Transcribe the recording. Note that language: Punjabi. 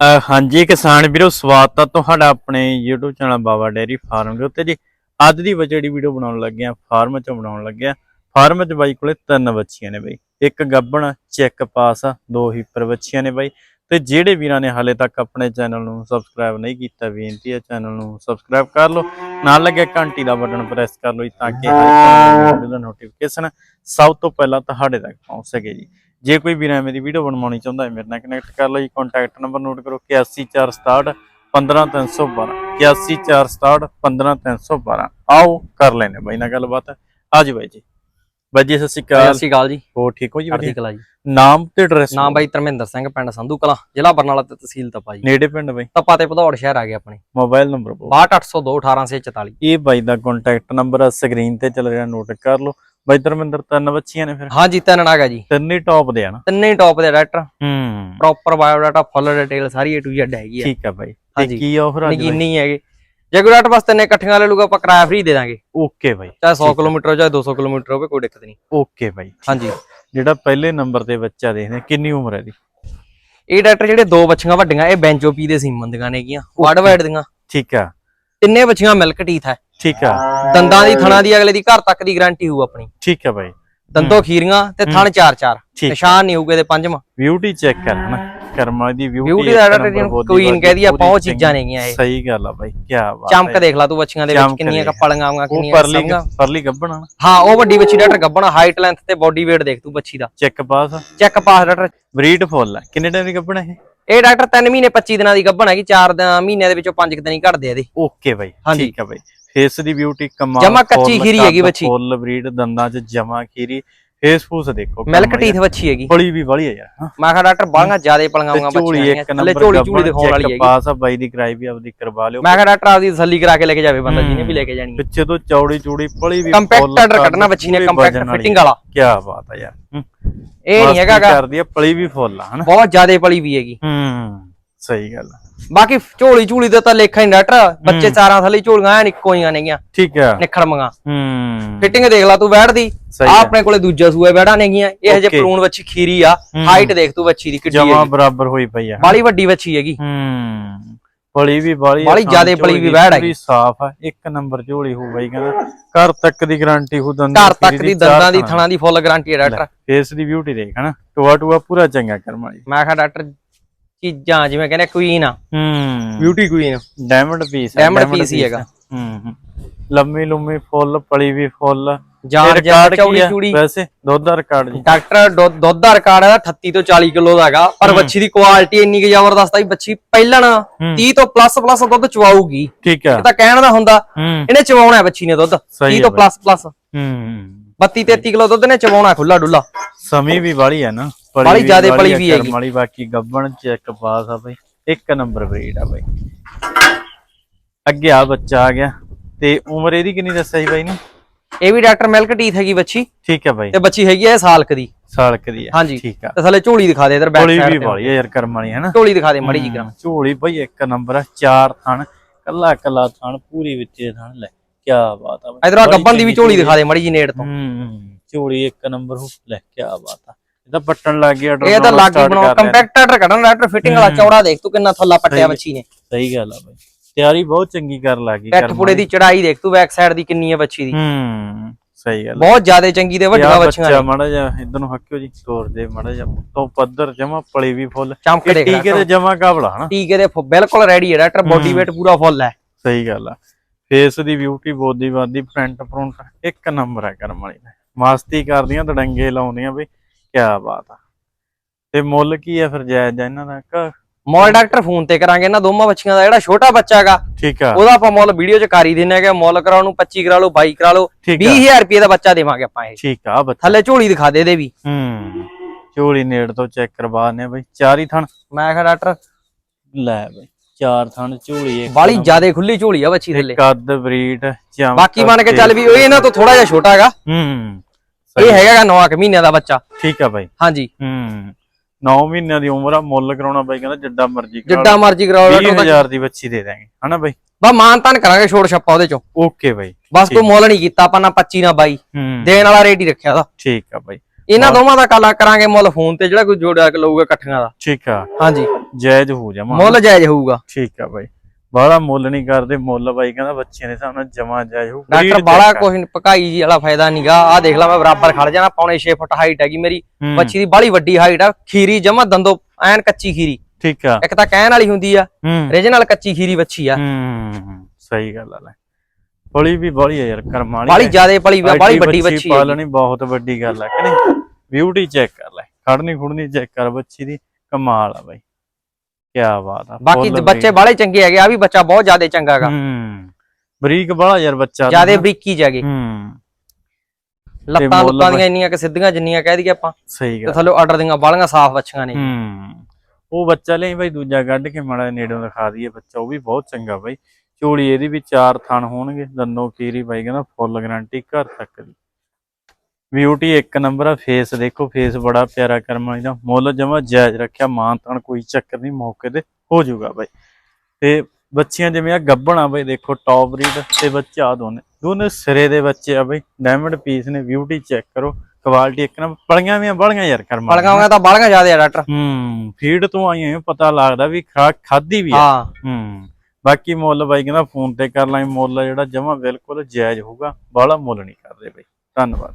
ਹਾਂਜੀ ਕਿਸਾਨ ਵੀਰੋ, ਸਵਾਗਤ ਹੈ ਤੁਹਾਡਾ ਆਪਣੇ YouTube channel Baba dairy farm ਦੇ ਉੱਤੇ ਜੀ। ਅੱਜ ਦੀ ਜਿਹੜੀ ਵੀਡੀਓ ਬਣਾਉਣ ਲੱਗੇ ਆ, ਫਾਰਮ ਚੋਂ ਬਣਾਉਣ ਲੱਗੇ ਆ। ਫਾਰਮ 'ਚ ਬਾਈ ਕੋਲੇ ਤਿੰਨ ਬੱਚੀਆਂ ਨੇ ਬਾਈ। ਇੱਕ ਗੱਬਣ, ਚੈੱਕ ਪਾਸ ਆ ਦੋ ਹੀਪਰ ਬੱਚੀਆਂ ਨੇ ਬਾਈ। ਤੇ ਜਿਹੜੇ ਵੀਰਾਂ ਨੇ ਹਾਲੇ ਤੱਕ ਆਪਣੇ ਚੈਨਲ ਨੂੰ ਸਬਸਕ੍ਰਾਈਬ ਨਹੀਂ ਕੀਤਾ, ਬੇਨਤੀ ਹੈ ਚੈਨਲ ਨੂੰ ਸਬਸਕ੍ਰਾਈਬ ਕਰ ਲਓ। ਨਾਲ ਲੱਗੇ ਘੰਟੀ ਦਾ ਬਟਨ ਪ੍ਰੈਸ ਕਰ ਲਓ ਜੀ, ਤਾਂ ਕਿ ਹਰ ਵੀਡੀਓ ਦਾ ਨੋਟੀਫਿਕੇਸ਼ਨ ਸਭ ਤੋਂ ਪਹਿਲਾਂ ਤੁਹਾਡੇ ਤੱਕ ਪਹੁੰਚ ਸਕੇ ਜੀ। ਜੇ ਕੋਈ ਵੀਰ ਐਵੇਂ ਦੀ ਵੀਡੀਓ ਬਣਵਾਉਣੀ ਚਾਹੁੰਦਾ ਹੈ ਮੇਰੇ ਨਾਲ ਕਨੈਕਟ ਕਰ ਲਓ ਜੀ। ਕੰਟੈਕਟ ਨੰਬਰ ਨੋਟ ਕਰੋ 8146 15312 8146 15312 ਆਓ ਕਰ ਲੈਨੇ ਬਾਈ ਨਾਲ ਗੱਲਬਾਤ। ਆਜੀ ਬਾਈ ਜੀ। ਬਾਈ ਜੀ ਸਤਿ ਸ਼੍ਰੀ ਸਤਿ ਅਕਾਲ ਸ਼੍ਰੀ ਅਕਾਲ ਜੀ। ਹੋ ਠੀਕ ਹੋ ਜੀ ਵਧੀਆ? ਕਲਾ ਜੀ। ਨਾਮ ਤੇ ਐਡਰੈਸ ਨਾਮ ਬਾਈ ਧਰਮਿੰਦਰ ਸਿੰਘ ਪਿੰਡ ਸੰਧੂ ਕਲਾਂ ਜ਼ਿਲ੍ਹਾ ਬਰਨਾਲਾ ਤੇ ਤਹਿਸੀਲ ਤਪਾ ਜੀ। ਨੇੜੇ ਪਿੰਡ ਬਾਈ? ਤਪਾ ਤੇ ਭਦੌੜ ਸ਼ਹਿਰ ਆ ਗਿਆ ਆਪਣੇ। ਮੋਬਾਈਲ ਨੰਬਰ ਬੋਲ। 62802 1844 ਇਹ ਬਾਈ ਦਾ ਕੰਟੈਕਟ ਨੰਬਰ ਸਕਰੀਨ ਤੇ ਚੱਲ ਰਿਹਾ ਨੋਟ ਕਰ ਲਓ। ਬਾਈ ਧਰਮਿੰਦਰ ਤਿੰਨ ਬੱਚੀਆਂ ਨੇ ਫਿਰ। ਹਾਂਜੀ ਤਿੰਨ ਨਾਗਾ ਜੀ। ਤਿੰਨੇ ਟੌਪ ਦੇ ਆ ਨਾ। ਤਿੰਨੇ ਟੌਪ ਦੇ ਡਾਕਟਰ। ਹੂੰ। ਪ੍ਰੋਪਰ ਬਾਇਓਡਾਟਾ ਫੁੱਲ ਡਿਟੇਲ ਸਾਰੀ A to Z ਹੈਗੀ ਆ। ਠੀਕ ਆ ਬਾਈ। ਤੇ ਹਾਂਜੀ। ਕੀ ਆਫਰ ਆ ਨਗੀਨੀ ਹੈਗੇ। ਜੇ ਕੋਈ ਡਾਕਟਰ ਬਸ ਤਿੰਨੇ ਇਕੱਠੀਆਂ ਲੈ ਲੂਗਾ ਆਪਾਂ ਕਿਰਾਇਆ ਫ੍ਰੀ ਦੇ ਦਾਂਗੇ। ਓਕੇ ਬਾਈ ਚਾਹੇ 100 ਕਿਲੋਮੀਟਰ ਚਾਹੇ 200 ਕਿਲੋਮੀਟਰ ਹੋਵੇ ਕੋਈ ਦਿੱਕਤ ਨਹੀਂ। ਓਕੇ ਬਾਈ ਹਾਂਜੀ। ਜਿਹੜਾ ਪਹਿਲੇ ਨੰਬਰ ਤੇ ਬੱਚਾ ਦੇਖਦੇ ਕਿੰਨੀ ਉਮਰ ਹੈ ਦੀ ਇਹ ਡਾਕਟਰ ਜਿਹੜੇ ਦੋ ਬੱਚੀਆਂ ਵੱਡੀਆਂ ਇਹ ਬੈਂਚੋਪੀ ਦੇ ਸੀਮਨ ਦੀਆਂ ਨੇਗੀਆਂ ਵਰਡ ਵਾਈਡ ਦੀਆਂ। ਠੀਕ ਆ। ਤਿੰਨੇ ਬੱਚੀਆਂ ਮਿਲਕ ਟੀਥ ਹੈ। ਠੀਕ ਆ। ਦੰਦਾਂ ਦੀ ਥਣਾ ਦੀ ਅਗਲੇ ਦੀ ਘਰ ਤੱਕ ਦੀ ਗਾਰੰਟੀ ਹੋਊ ਆਪਣੀ। ਠੀਕ ਆ ਬਾਈ। ਦੰਦੋ ਖੀਰੀਆਂ ਤੇ ਥਣ ਚਾਰ ਚਾਰ। ਨਿਸ਼ਾਨ ਨਹੀਂ ਹੋਊਗੇ ਤੇ ਪੰਜਵਾਂ। ਬਿਊਟੀ ਚੈੱਕ ਕਰ ਹਨਾ। ਕਰਮਾਂ ਦੀ ਬਿਊਟੀ ਬਿਊਟੀ ਦਾ ਕੁਈਨ ਕਹਿ ਦਈਏ ਆਪਾਂ ਉਹ ਚੀਜ਼ਾਂ ਨੇਗੀਆਂ ਇਹ। ਸਹੀ ਗੱਲ ਆ ਬਾਈ ਕੀ ਬਾਤ ਚਮਕ ਦੇਖ ਲਾ ਤੂੰ ਬੱਚੀਆਂ ਦੇ ਵਿੱਚ ਕਿੰਨੀਆਂ। ਕੱਪਾਲੀਆਂ ਆਉਂਗਾ ਕਿੰਨੀਆਂ ਪਰਲੀ। ਪਰਲੀ ਗੱਬਣ ਆ ਹਾਂ ਉਹ ਵੱਡੀ ਬੱਚੀ ਡਾਕਟਰ ਗੱਬਣਾ ਹਾਈਟ ਲੈਂਥ ਤੇ ਬਾਡੀ weight ਦੇਖ ਤੂੰ ਬੱਚੀ ਦਾ। Check pass check pass doctor. Breed full ਆ। ਕਿੰਨੇ ਟਾਈਮ ਦੀ ਗੱਬਣ ਇਹ? ਇਹ ਡਾਕਟਰ 3 ਮਹੀਨੇ 25 ਦਿਨਾਂ ਦੀ ਗੱਬਣ ਹੈਗੀ 4 ਮਹੀਨਿਆਂ ਦੇ ਵਿੱਚੋਂ 5 ਦਿਨ ਹੀ ਘਟਦੇ ਆ ਇਹਦੇ। ਓਕੇ ਬਾਈ। ਠੀਕ ਆ ਬਾਈ। ਫੇਸ ਦੀ ਬਿਊਟੀ ਕਮਾਲ ਜਮਾਂ ਕੱਚੀ ਖੀਰੀ ਹੈਗੀ ਬੱਚੀ। ਫੁੱਲ ਬਰੀਡ ਦੰਦਾਂ 'ਚ ਜਮਾ ਖੀਰੀ। ਫੇਸ ਫੂਸ ਦੇਖੋ ਮਿਲਕ ਟੀਥ ਬੱਚੀ ਹੈਗੀ। ਬੜੀ ਵੀ ਵਾਲੀ ਆ ਯਾਰ ਹਾਂ। ਮੈਂ ਕਿਹਾ ਡਾਕਟਰ ਬਾਹਾਂ ਜ਼ਿਆਦੇ ਝੋਲੀ ਬੱਚੀਆਂ ਥੱਲੇ ਝੋਲੀ ਝੋਲੀ ਦਿਖਾਉਣ ਵਾਲੀ ਹੈਗੀ। ਪਾਸ ਆ ਬਾਈ ਦੀ ਕਰਾਈ ਵੀ ਆਪਦੀ ਕਰਵਾ ਲਿਓ। ਮੈਂ ਕਿਹਾ ਡਾਕਟਰ ਆਪਦੀ ਤਸੱਲੀ ਕਰਾ ਕੇ ਲੈ ਕੇ ਜਾਵੇ ਬੰਦਾ ਜਿਹਨੇ ਵੀ ਲੈ ਕੇ ਜਾਣੀ ਪਿੱਛੇ ਤੋਂ ਚੌੜੀ ਚੂੜੀ ਪਲੀ ਵੀ ਕੰਪੈਕਟ ਆਰਡਰ ਕੱਢਣਾ ਬੱਚੀ ਨੇ ਕੰਪੈਕਟ ਫਿਟਿੰਗ ਵਾਲਾ ਕੀ ਬਾਤ ਆ ਯਾਰ ਹੂੰ। ਇਹ ਨਹੀਂ ਹੈਗਾ ਗਾ, ਕਰਦੀ ਆ ਪਲੀ ਵੀ ਫੁੱਲ ਆ ਹਨਾ? ਬਹੁਤ ਜ਼ਿਆਦੇ ਪਲੀ ਵੀ ਹੈਗੀ। ਹੂੰ ਸਹੀ ਗੱਲ ਬਾਕੀ ਝੋਲੀ ਝੂਲੀ ਦਾ ਤਾਂ ਲੇਖਾ ਹੀ ਡਾਕਟਰ ਬੱਚੇ ਚਾਰਾਂ ਥੱਲੇ ਝੋਲੀਆਂ ਐ ਇੱਕੋ ਹੀ ਨੇਗੀਆਂ। ਠੀਕ ਆ। ਨਿਖੜਮੀਆਂ ਹੂੰ। ਫਿਟਿੰਗ ਦੇਖ ਲਾ ਤੂੰ ਬੈਠ ਦੀ ਆ। ਆਪਣੇ ਕੋਲੇ ਦੂਜਾ ਸੂਆ ਬੈੜਾ ਨੇਗੀਆਂ। ਇਹ ਹਜੇ. ਪਲੂਣ ਬੱਚੀ ਖੀਰੀ ਆ। ਹਾਈਟ ਦੇਖ ਤੂੰ ਬੱਚੀ ਦੀ ਕਿੱਡੀ ਜਮਾ ਬਰਾਬਰ ਹੋਈ ਪਈ ਆ। ਬਾਲੀ ਵੱਡੀ ਬੱਚੀ ਹੈਗੀ। ਹੂੰ। ਪਲੀ ਵੀ ਬਾਲੀ ਬਾਹਲੀ ਜ਼ਿਆਦੇ ਪਲੀ ਵੀ ਵਹਿੜ ਹੈਗੀ। ਸਾਫ਼ ਆ ਇੱਕ ਨੰਬਰ ਝੋਲੀ ਹੋ ਬਾਈ ਕਹਿੰਦਾ। ਘਰ ਤੱਕ ਦੀ ਗਾਰੰਟੀ ਹੋ ਦੰਦ ਘਰ ਤੱਕ ਦੀ ਦੰਦਾਂ ਦੀ ਥਣਾ ਦੀ ਫੁੱਲ ਗਾਰੰਟੀ ਹੈ ਡਾਕਟਰ। ਫੇਸ ਦੀ ਬਿਊਟੀ ਦੇਖ ਹਨਾ? ਟੂਆ ਟੂਆ ਪੂਰਾ ਚੰਗਾ ਕਰਮ ਵਾਲੀ। ਮੈਂ ਕਿਹਾ ਡਾਕਟਰ ਚੀਜ਼ਾਂ ਜਿਵੇਂ ਕਹਿੰਦੇ ਕੁਈਨ ਆ। ਹੂੰ। Beauty queen diamond piece Diamond piece ਹੀ ਹੈਗਾ। ਹੂੰ ਹੂੰ। ਲੰਮੀ ਲੰਮੀ ਫੁੱਲ ਪਲੀ ਵੀ ਫੁੱਲ। ਜਾਨ ਜਾਂ ਰਿਕਾਰਡ ਚੌੜੀ ਚੂੜੀ। ਵੈਸੇ ਦੁੱਧ ਦਾ ਰਿਕਾਰਡ ਜੀ। ਡਾਕਟਰ ਦੁੱਧ ਦਾ ਰਿਕਾਰਡ ਹੈ 38 ਤੋਂ 40 ਕਿਲੋ ਦਾ ਹੈਗਾ। ਪਰ ਬੱਚੀ ਦੀ ਕੁਆਲਿਟੀ ਇੰਨੀ ਕਿ ਜ਼ਬਰਦਸਤ ਆ ਵੀ ਬੱਚੀ ਪਹਿਲਣ 30 ਤੋਂ ਪਲੱਸ ਪਲੱਸ ਦੁੱਧ ਚਵਾਊਗੀ। ਠੀਕ ਆ। ਇਹ ਤਾਂ ਕਹਿਣ ਦਾ ਹੁੰਦਾ ਹੂੰ। ਇਹਨੇ ਚਵਾਉਣਾ ਹੈ ਬੱਚੀ ਨੇ ਦੁੱਧ 30 ਹੈ ਤੋਂ। ਪਲੱਸ ਪਲੱਸ ਹੂੰ। 32 33 ਕਿਲੋ ਦੁੱਧ ਨੇ ਚਵਾਉਣਾ ਖੁੱਲਾ ਡੁੱਲਾ ਸਮੀ ਵੀ ਵਾਲੀ ਹੈ ਨਾ ਬਾਹਲੀ ਜ਼ਿਆਦੇ ਪਲੀ ਵੀ ਹੈਗੀ। ਵਾਲੀ ਬਾਕੀ ਗੱਬਣ ਚੈੱਕ ਪਾਸ ਆ ਬਈ ਇੱਕ ਨੰਬਰ ਬਰੀਡ ਆ ਬਈ। ਅੱਗੇ ਆ ਬੱਚਾ ਆ ਗਿਆ ਤੇ ਉਮਰ ਇਹਦੀ ਕਿੰਨੀ ਦੱਸਿਆ ਸੀ ਬਾਈ ਨੇ? ਇਹ ਵੀ ਡਾਕਟਰ ਮਿਲਕ ਟੀਥ ਹੈਗੀ ਬੱਚੀ। ਠੀਕ ਹੈ ਬਾਈ। ਤੇ ਬੱਚੀ ਹੈਗੀ ਹੈ ਸਾਲ ਕੁ ਦੀ। ਸਾਲਕ ਦੀ ਹਾਂਜੀ। ਠੀਕ ਆ। ਤੇ ਥੱਲੇ ਝੋਲੀ ਦਿਖਾ ਦੇ ਇਧਰ ਬੈਕ ਝੋਲੀ ਵੀ ਸਾਈਡ ਵਾਲੀ ਯਾਰ ਕਰਮ ਵਾਲੀ ਹੈ ਨਾ। ਝੋਲੀ ਦਿਖਾ ਦੇ ਮੜੀ ਜੀ ਕਰਾਂ ਝੋਲੀ ਬਈ ਇੱਕ ਨੰਬਰ ਆ ਚਾਰ ਥਣ ਕੱਲਾ ਕੱਲਾ ਥਣ ਪੂਰੀ ਵਿੱਚੇ ਥਣ ਲੈ ਕੀ ਬਾਤ ਆ। ਇਧਰ ਆ ਗੱਬਨ ਦੀ ਵੀ ਝੋਲੀ ਦਿਖਾ ਦੇ ਮੜੀ ਜੀ ਨੇੜ ਤੋਂ। ਹੂੰ ਝੋਲੀ ਇੱਕ ਨੰਬਰ ਹੋ ਲੈ ਕੀ ਬਾਤ ਆ। ਇਹ ਤਾਂ ਪੱਟਣ ਲੱਗ ਗਿਆ ਇਹ ਤਾਂ ਲਾਗੀ ਬਣਾਓ ਕੰਪੈਕਟ ਆਰਡਰ ਕੱਢਣ ਡਾਕਟਰ ਫਿਟਿੰਗ ਵਾਲਾ ਚੌੜਾ ਦੇਖ ਤੂੰ ਕਿੰਨਾ ਥੱਲਾ ਪੱਟਿਆ ਬੱਚੀ ਨੇ। ਸਹੀ ਗੱਲ ਆ ਬਈ। ਤਿਆਰੀ ਬਹੁਤ ਚੰਗੀ ਕਰ ਲੱਗੀ ਪੈਠ ਪੁੜੇ ਦੀ ਚੜਾਈ ਦੇਖ ਤੂੰ ਬੈਕ ਸਾਈਡ ਦੀ ਕਿੰਨੀ ਹੈ ਬੱਚੀ ਦੀ। ਹੂੰ ਸਹੀ ਗੱਲ ਬਹੁਤ ਜ਼ਿਆਦਾ ਚੰਗੀ ਤੇ ਵੱਡੀਆਂ ਬੱਚੀਆਂ ਬੱਚਾ ਮੜਾ ਜਾ ਇਧਰ ਨੂੰ ਹੱਕਿਓ ਜੀ ਤੋਰ ਦੇ ਮੜਾ ਜਾ ਤੋਂ ਪੱਧਰ ਜਮਾ ਪਲੀ ਵੀ ਫੁੱਲ। ਚਮਕ ਦੇਖ ਟੀਕੇ ਤੇ ਜਮਾ ਕਾਬਲਾ ਹਨਾ? ਟੀਕੇ ਦੇ ਬਿਲਕੁਲ ਰੈਡੀ ਹੈ ਡਾਕਟਰ ਬੋਡੀ weight ਪੂਰਾ ਫੁੱਲ ਹੈ। ਸਹੀ ਗੱਲ ਆ। ਫੇਸ ਦੀ ਬਿਊਟੀ ਬੋਦੀ ਬਾਦੀ ਫਰੰਟ ਫਰੰਟ ਇੱਕ ਨੰਬਰ ਹੈ ਕਰਮ ਵਾਲੀ ਨੇ ਮਸਤੀ ਕਰਦੀਆਂ ਤੜੰਗੇ ਲਾਉਂਦੀਆਂ ਬਈ ਕੀ ਬਾਤ ਆ। ਤੇ ਮੁੱਲ ਕੀ ਆ ਫਿਰ ਜਾਇਜ਼ ਆ ਇਹਨਾਂ ਦਾ? ਕ- ਮੋਲ ਡਾਕਟਰ ਫੋਨ ਤੇ ਕਰਾਂਗੇ ਇਹਨਾਂ ਦੋਵਾਂ ਬੱਚੀਆਂ ਦਾ ਜਿਹੜਾ ਛੋਟਾ ਬੱਚਾ ਹੈਗਾ ਠੀਕ ਆ। ਉਹਦਾ ਆਪਾਂ ਮੁੱਲ ਵੀਡੀਓ 'ਚ ਕਰ ਦਿੰਨੇ ਹੈਗੇ ਮੁੱਲ ਕਰਾਉਣ ਨੂੰ 25 ਕਰਾ ਲਓ 22 ਕਰਾ ਲਓ ਠੀਕ ਆ। 20000 ਰੁਪਏ ਦਾ ਬੱਚਾ ਦੇਵਾਂਗੇ ਆਪਾਂ ਇਹ। ਠੀਕ ਆ ਬੱਚਾ। ਥੱਲੇ ਝੋਲੀ ਦਿਖਾ ਦੇ ਇਹਦੇ ਵੀ। ਹੂੰ ਝੋਲੀ ਨੇੜ ਤੋਂ ਚੈੱਕ ਕਰਵਾਨੇ ਬਈ ਚਾਰ ਹੀ ਥਣ। ਮੈਂ ਕਿਹਾ ਡਾਕਟਰ ਲੈ ਬਈ ਚਾਰ ਥਣ ਝੋਲੀ ਇੱਕ ਬਾਲੀ ਜ਼ਿਆਦਾ ਖੁੱਲੀ ਝੋਲੀ ਆ ਬੱਚੀ ਥੱਲੇ। ਕੱਦ ਬਰੀਡ ਚਮਕ ਬਾਕੀ ਮੰਨ ਕੇ ਚੱਲ ਵੀ ਉਹ ਇਹਨਾਂ ਤੋਂ ਥੋੜਾ ਜਿਹਾ ਛੋਟਾ ਹੈਗਾ। ਹੂੰ ਇਹ ਹੈਗਾ 9 ਮਹੀਨਿਆਂ ਦਾ ਬੱਚਾ। ਠੀਕ ਆ ਬਾਈ। ਹਾਂਜੀ। ਹੂੰ 9 ਮਹੀਨਿਆਂ ਦੀ ਉਮਰ ਆ ਮੁੱਲ ਕਰਾਉਣਾ ਬਾਈ ਕਹਿੰਦਾ ਜਿੱਡਾ ਮਰਜ਼ੀ ਕਰਾ ਜਿੱਡਾ ਮਰਜ਼ੀ ਕਰਾਓ ਡਾਕਟਰ ਉਹਦਾ 20000 ਦੀ ਬੱਚੀ ਦੇ ਦਾਂਗੇ ਹਨਾ ਬਾਈ? ਬਸ ਮਾਨ ਤਾਨ ਕਰਾਂਗੇ ਛੋੜ ਛੱਪਾ ਉਹਦੇ ਚੋਂ। ਓਕੇ ਬਾਈ ਬਸ ਕੋਈ ਮੁੱਲ ਨਹੀਂ ਕੀਤਾ ਆਪਾਂ ਨਾ 25 ਨਾ 22 ਹੂੰ। ਦੇਣ ਵਾਲਾ ਰੇਟ ਹੀ ਰੱਖਿਆ ਉਹਦਾ। ਠੀਕ ਆ ਬਾਈ। ਇਹਨਾਂ ਦੋਵਾਂ ਦਾ ਕਾਲਾ ਕਰਾਂਗੇ ਮੁੱਲ ਫੋਨ ਤੇ ਜਿਹੜਾ ਕੋਈ ਜੋੜਿਆ ਲਊਗਾ ਇਕੱਠੀਆਂ ਦਾ। ਠੀਕ ਆ। ਹਾਂਜੀ। ਜਾਇਜ਼ ਹੋ ਜਾਵਾਂ ਮੁੱਲ ਜਾਇਜ਼ ਹੋਊਗਾ। ਠੀਕ ਆ ਬਾਈ। ਬਾਹਲਾ ਮੁੱਲ ਨਹੀਂ ਕਰਦੇ ਮੁੱਲ ਬਾਈ ਕਹਿੰਦਾ ਬੱਚਿਆਂ ਦੇ ਹਿਸਾਬ ਨਾਲ ਜਮਾ ਜਾਇਜ਼ ਹੋ ਡਾਕਟਰ ਆ। ਕੁਛ ਨੀ, ਪਕਾਈ ਜੀ ਵਾਲਾ ਫਾਇਦਾ ਨਹੀਂਗਾ ਆਹ ਦੇਖ ਲਾ ਮੈਂ ਬਰਾਬਰ ਖੜ ਜਾਣਾ ਪੌਣੇ 6 ਫੁੱਟ ਹਾਈਟ ਹੈਗੀ ਮੇਰੀ। ਬੱਚੀ ਦੀ ਬਾਲੀ ਵੱਡੀ ਹਾਈਟ ਆ ਖੀਰੀ ਜਮਾ ਦੰਦੋ ਐਨ ਕੱਚੀ ਖੀਰੀ। ਠੀਕ ਆ। ਇੱਕ ਤਾਂ ਕਹਿਣ ਵਾਲੀ ਹੁੰਦੀ ਆ ਹੂੰ। ਰੀਜਨਲ ਕੱਚੀ ਖੀਰੀ ਬੱਚੀ ਆ। ਸਹੀ ਗੱਲ ਆ ਲੈ। ਪਲੀ ਵੀ ਬੜੀ ਆ ਯਾਰ ਕਰਮਾਂ ਵਾਲੀ ਬਾਲੀ ਹੈ। ਜਿਆਦੇ ਪਲੀ ਬਾਲੀ ਵੱਡੀ ਬੱਚੀ ਆ। ਪਾਲਣੀ ਬਹੁਤ ਵੱਡੀ ਗੱਲ ਹੈ ਕਿ ਨਹੀਂ? ਬਿਊਟੀ ਚੈੱਕ ਕਰ ਲੈ ਖੜਨੀ ਖੁੜਨੀ ਚੈੱਕ ਕਰ ਬੱਚੀ ਦੀ ਕਮਾਲ ਆ ਬਾਈ। ਕੀ ਬਾਤ ਆ ਬਾਕੀ ਬੱਚੇ ਬਾਲੇ ਚੰਗੇ ਹੈਗੇ ਆ ਵੀ ਬੱਚਾ ਬਹੁਤ ਜਿਆਦੇ ਚੰਗਾ ਹੈਗਾ। ਹੂੰ ਬਰੀਕ ਬੜਾ ਯਾਰ ਬੱਚਾ ਜਿਆਦੇ ਬਰੀਕੀ ਜਾਗੇ ਹੂੰ। ਲੱਤਾਂ ਲੁੱਤਾਂ ਦੀਆਂ ਇੰਨੀਆਂ ਕਿ ਸਿੱਧੀਆਂ ਜਿੰਨੀਆਂ ਕਹਿ ਦਈਏ ਆਪਾਂ। ਸਹੀ ਤੇ ਗੱਲ। ਥੱਲੇ ਆਰਡਰ ਦੀਆਂ ਬਾਲੀਆਂ ਸਾਫ਼ ਬੱਚੀਆਂ ਨੇ। ਹੂੰ। ਉਹ ਬੱਚਾ ਲਈ ਬਾਈ ਦੂਜਾ ਕੱਢ ਕੇ ਮਾੜਾ ਨੇੜੋਂ ਦਿਖਾ ਦਈਏ ਬੱਚਾ ਉਹ ਵੀ ਬਹੁਤ ਚੰਗਾ ਬਾਈ। ਝੋਲੀ ਇਹਦੀ ਵੀ ਚਾਰ ਥਣ ਹੋਣਗੇ ਦੰਨੋ ਕੀਰੀ ਬਾਈ ਕਹਿੰਦਾ ਫੁੱਲ ਗਾਰੰਟੀ ਘਰ ਤੱਕ ਦੀ। ਬਿਊਟੀ ਇੱਕ ਨੰਬਰ ਆ ਫੇਸ ਦੇਖੋ ਫੇਸ ਬੜਾ ਪਿਆਰਾ ਕਰਮਾਂ ਇਹਦਾ। ਮੁੱਲ ਜਮਾ ਜਾਇਜ਼ ਰੱਖਿਆ ਮਾਂ ਤਣ ਕੋਈ ਚੱਕਰ ਨਹੀਂ ਮੌਕੇ ਤੇ ਹੋ ਜਾਊਗਾ ਬਾਈ। ਤੇ ਬੱਚੀਆਂ ਜਿਵੇਂ ਆ ਗੱਬਣ ਆ ਬਾਈ ਦੇਖੋ ਟੌਪ ਬਰੀਡ ਤੇ ਬੱਚਾ ਆਹ ਦੋਨੇ। ਦੋਨੇ ਸਿਰੇ ਦੇ ਬੱਚੇ ਆ ਬਾਈ ਡਾਇਮੰਡ ਪੀਸ ਨੇ ਬਿਊਟੀ ਚੈੱਕ ਕਰੋ ਕੁਆਲਿਟੀ ਇੱਕ ਨੰਬਰ ਪਲੀਆਂ ਵੀ ਆ ਬੜੀਆਂ ਯਾਰ ਕਰਮਾਂ ਬਲਗਾਂ ਹੋਈਆਂ ਤਾਂ ਬਾਲੀਆਂ ਜਿਆਦੇ ਆ ਡਾਕਟਰ ਹੂੰ ਫੀਡ ਤੋਂ ਆਈਆਂ ਹੋਈਆਂ, ਪਤਾ ਲੱਗਦਾ ਵੀ ਖਾ ਖਾਦੀ ਵੀ ਆ। ਹਾਂ। ਬਾਕੀ ਮੁੱਲ ਬਾਈ ਕਹਿੰਦਾ ਫੋਨ ਤੇ ਕਰ ਲਾਂ ਮੁੱਲ ਜਿਹੜਾ ਜਮਾ ਬਿਲਕੁਲ ਜਾਇਜ਼ ਹੋਊਗਾ ਬਾਹਲਾ ਮੁੱਲ ਨਹੀਂ ਕਰਦੇ ਬਾਈ। ਧੰਨਵਾਦ।